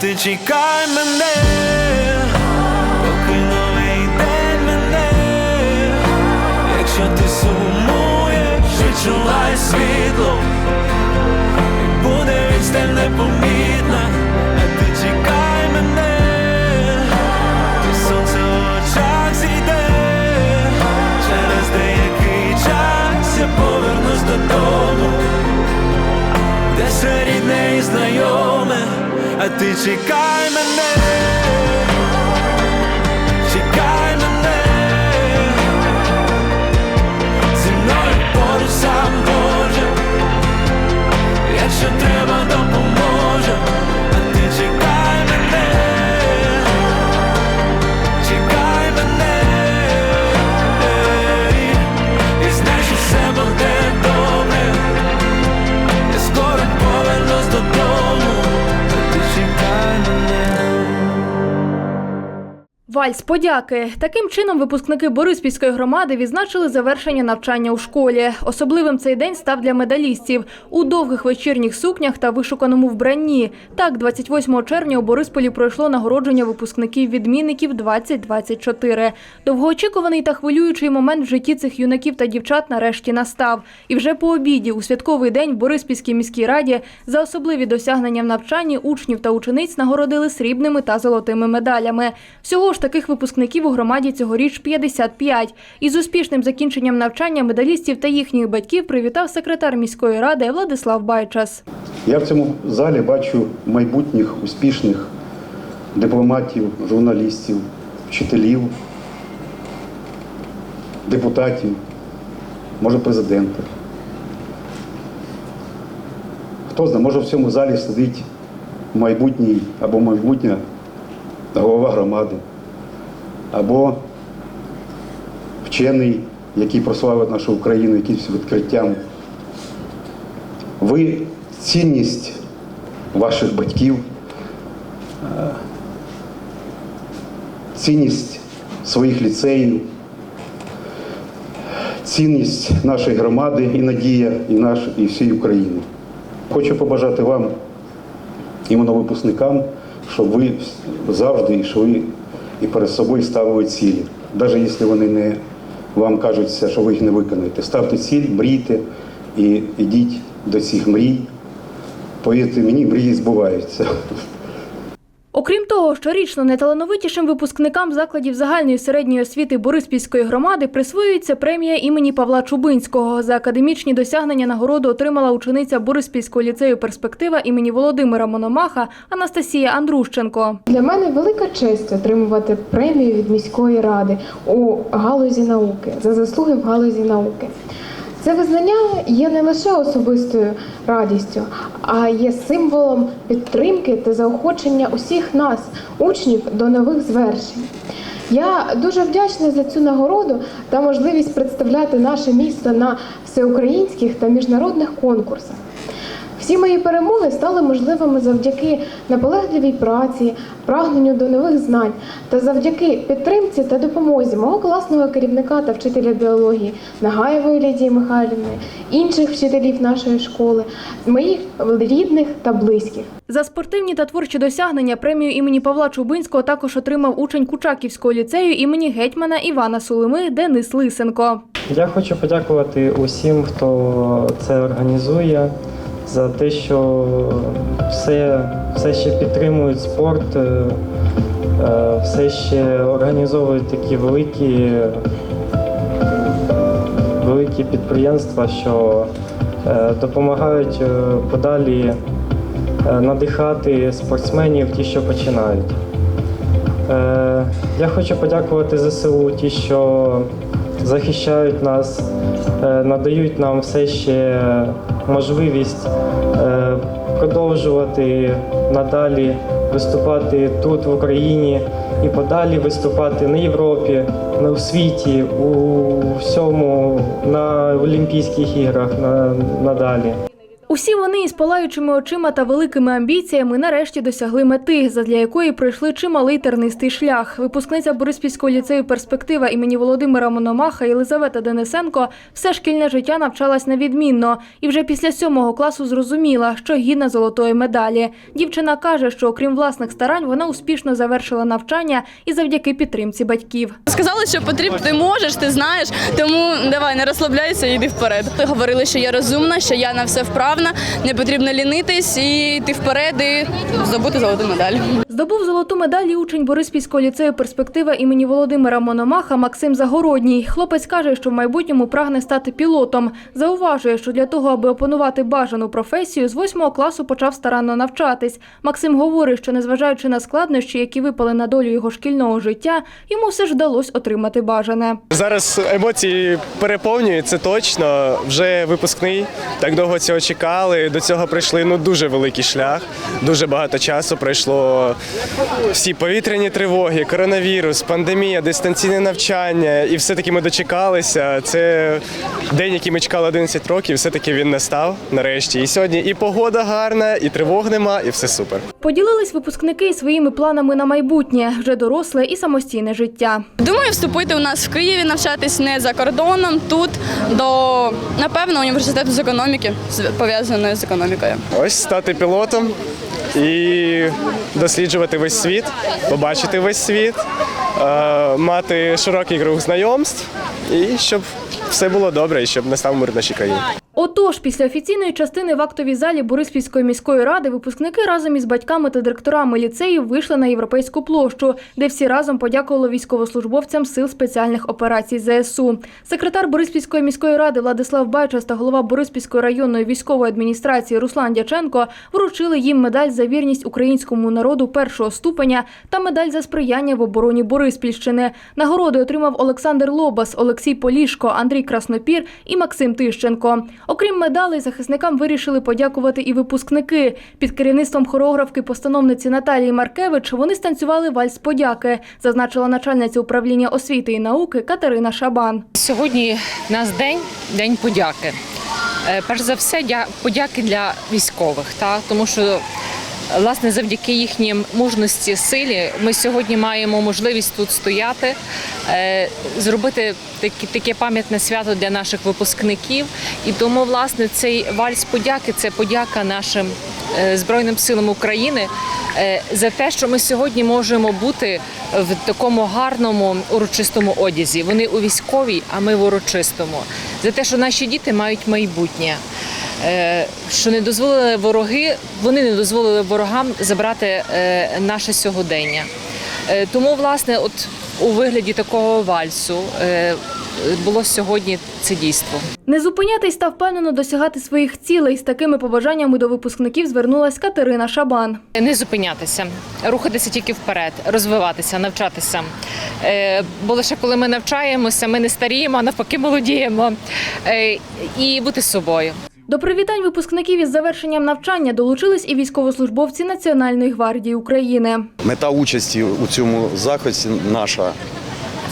ти чекай мене, поки новий день мене, якщо ти сумуєш, відчувай світло, і буде відстань непомітна, а Вальс подяки. Таким чином випускники Бориспільської громади відзначили завершення навчання у школі. Особливим цей день став для медалістів у довгих вечірніх сукнях та вишуканому вбранні. Так, 28 червня у Борисполі пройшло нагородження випускників відмінників 2024. Довгоочікуваний та хвилюючий момент в житті цих юнаків та дівчат нарешті настав. І вже по обіді у святковий день в Бориспільській міській раді за особливі досягнення в навчанні учнів та учениць нагородили срібними та золотими медалями. Всього ж таких випускників у громаді цьогоріч 55. Із успішним закінченням навчання медалістів та їхніх батьків привітав секретар міської ради Владислав Байчас. Я в цьому залі бачу майбутніх успішних дипломатів, журналістів, вчителів, депутатів, може президента. Хто знає, може в цьому залі сидить майбутній або майбутня голова громади, або вчений, який прославить нашу Україну якимось відкриттям. Ви цінність ваших батьків, цінність своїх ліцеїв, цінність нашої громади і надія і наш, і всієї України. Хочу побажати вам, іменно випускникам, щоб ви завжди йшли і перед собою ставили цілі. Навіть якщо вони не вам кажуться, що ви їх не виконаєте. Ставте ціль, мрійте і йдіть до цих мрій. Повірте мені, мрії збуваються. Окрім того, щорічно найталановитішим випускникам закладів загальної середньої освіти Бориспільської громади присвоюється премія імені Павла Чубинського. За академічні досягнення нагороду отримала учениця Бориспільського ліцею перспектива імені Володимира Мономаха Анастасія Андрущенко. Для мене велика честь отримувати премію від міської ради у галузі науки за заслуги в галузі науки. Це визнання є не лише особистою радістю, а є символом підтримки та заохочення усіх нас, учнів, до нових звершень. Я дуже вдячна за цю нагороду та можливість представляти наше місто на всеукраїнських та міжнародних конкурсах. Всі мої перемоги стали можливими завдяки наполегливій праці, прагненню до нових знань та завдяки підтримці та допомозі мого класного керівника та вчителя біології Нагаєвої Лідії Михайлівни, інших вчителів нашої школи, моїх рідних та близьких. За спортивні та творчі досягнення премію імені Павла Чубинського також отримав учень Кучаківського ліцею імені гетьмана Івана Сулими Денис Лисенко. Я хочу подякувати усім, хто це організує, за те, що все, все ще підтримують спорт, е, е, все ще організовують такі великі, великі підприємства, що е, допомагають подалі надихати спортсменів, ті, що починають. Я хочу подякувати ЗСУ, ті, що захищають нас, е, надають нам все ще можливість е, продовжувати надалі виступати тут, в Україні, і подалі виступати на Європі, на світі, у всьому, на Олімпійських іграх на, надалі. Усі вони із палаючими очима та великими амбіціями нарешті досягли мети, задля якої пройшли чималий тернистий шлях. Випускниця Бориспільського ліцею перспектива імені Володимира Мономаха Єлизавета Денисенко все шкільне життя навчалась невідмінно і вже після сьомого класу зрозуміла, що гідна золотої медалі. Дівчина каже, що окрім власних старань, вона успішно завершила навчання і завдяки підтримці батьків. Сказали, що потрібно, ти можеш, ти знаєш, тому давай не розслабляйся і йди вперед. Говорили, що я розумна, що я на все вправна, не потрібно лінитись і йти вперед і здобути золоту медаль. Здобув золоту медаль і учень Бориспільського ліцею перспектива імені Володимира Мономаха Максим Загородній. Хлопець каже, що в майбутньому прагне стати пілотом. Зауважує, що для того, аби опанувати бажану професію, з восьмого класу почав старанно навчатись. Максим говорить, що незважаючи на складнощі, які випали на долю його шкільного життя, йому все ж вдалося отримати бажане. Зараз емоції переповнюють, це точно. Вже випускний. Так довго цього чекали. До цього пройшли ну дуже великий шлях. Дуже багато часу пройшло. Всі повітряні тривоги, коронавірус, пандемія, дистанційне навчання, і все-таки ми дочекалися. Це день, який ми чекали 11 років. Все-таки він настав нарешті. І сьогодні і погода гарна, і тривог нема, і все супер. Поділились випускники своїми планами на майбутнє, вже доросле і самостійне життя. Думаю, вступити у нас в Києві, навчатись не за кордоном, тут до напевно університету з економіки, з- пов'язаної з економікою. Ось стати пілотом і досліджувати весь світ, побачити весь світ, е, мати широкий круг знайомств і щоб все було добре і щоб настав мир в нашій країні. Отож, після офіційної частини в актовій залі Бориспільської міської ради випускники разом із батьками та директорами ліцеїв вийшли на європейську площу, де всі разом подякували військовослужбовцям сил спеціальних операцій ЗСУ. Секретар Бориспільської міської ради Владислав Байчас та голова Бориспільської районної військової адміністрації Руслан Дяченко вручили їм медаль за вірність українському народу першого ступеня та медаль за сприяння в обороні Бориспільщини. Нагороди отримав Олександр Лобас, Олексій Полішко, Андрій Краснопір і Максим Тищенко. Окрім медалей, захисникам вирішили подякувати і випускники. Під керівництвом хореографки-постановниці Наталії Маркевич вони станцювали вальс подяки, зазначила начальниця управління освіти і науки Катерина Шабан. Сьогодні в нас день, день подяки. Е, Перш за все, дя- подяки для військових, та? тому що власне завдяки їхній мужності, силі ми сьогодні маємо можливість тут стояти, е, зробити такі- таке пам'ятне свято для наших випускників. І тому, власне, цей вальс подяки це подяка нашим е, Збройним силам України е, за те, що ми сьогодні можемо бути в такому гарному урочистому одязі. Вони у військовій, а ми в урочистому. За те, що наші діти мають майбутнє. Е, Що не дозволили вороги, вони не дозволили ворогам забрати е, наше сьогодення. Е, Тому, власне, от у вигляді такого вальсу було сьогодні це дійство. Не зупинятись та впевнено досягати своїх цілей. З такими побажаннями до випускників звернулась Катерина Шабан. Не зупинятися, рухатися тільки вперед, розвиватися, навчатися. Бо лише коли ми навчаємося, ми не старіємо, а навпаки молодіємо. І бути собою. До привітань випускників із завершенням навчання долучились і військовослужбовці Національної гвардії України. Мета участі у цьому заході наша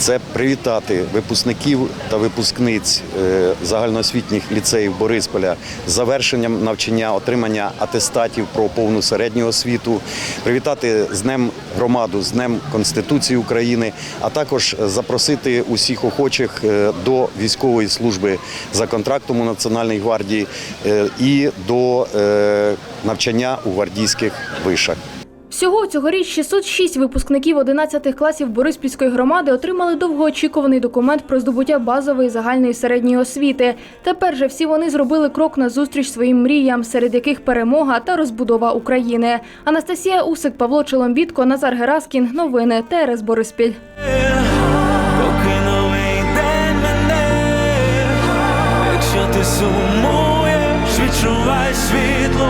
це привітати випускників та випускниць е, загальноосвітніх ліцеїв Борисполя з завершенням навчання, отримання атестатів про повну середню освіту, привітати з Днем громаду, з Днем Конституції України, а також запросити усіх охочих е, до військової служби за контрактом у Національній гвардії е, і до навчання у гвардійських вишах. Всього цьогоріч 606 випускників 11 класів Бориспільської громади отримали довгоочікуваний документ про здобуття базової загальної середньої освіти. Тепер же всі вони зробили крок на зустріч своїм мріям, серед яких перемога та розбудова України. Анастасія Усик, Павло Челомбітко, Назар Гераскін. Новини ТРС Бориспіль. Ти сумуєш, відчувай світло,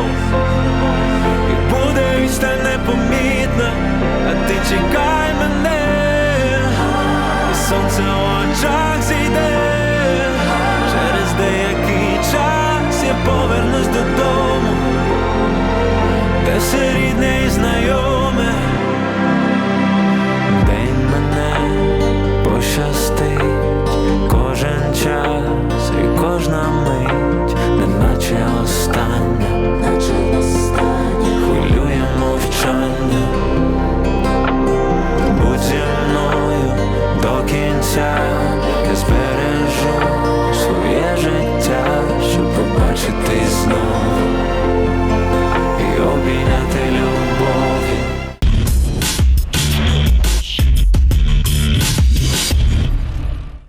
буде відстань непомітна, а ти чекай мене, і сонце очах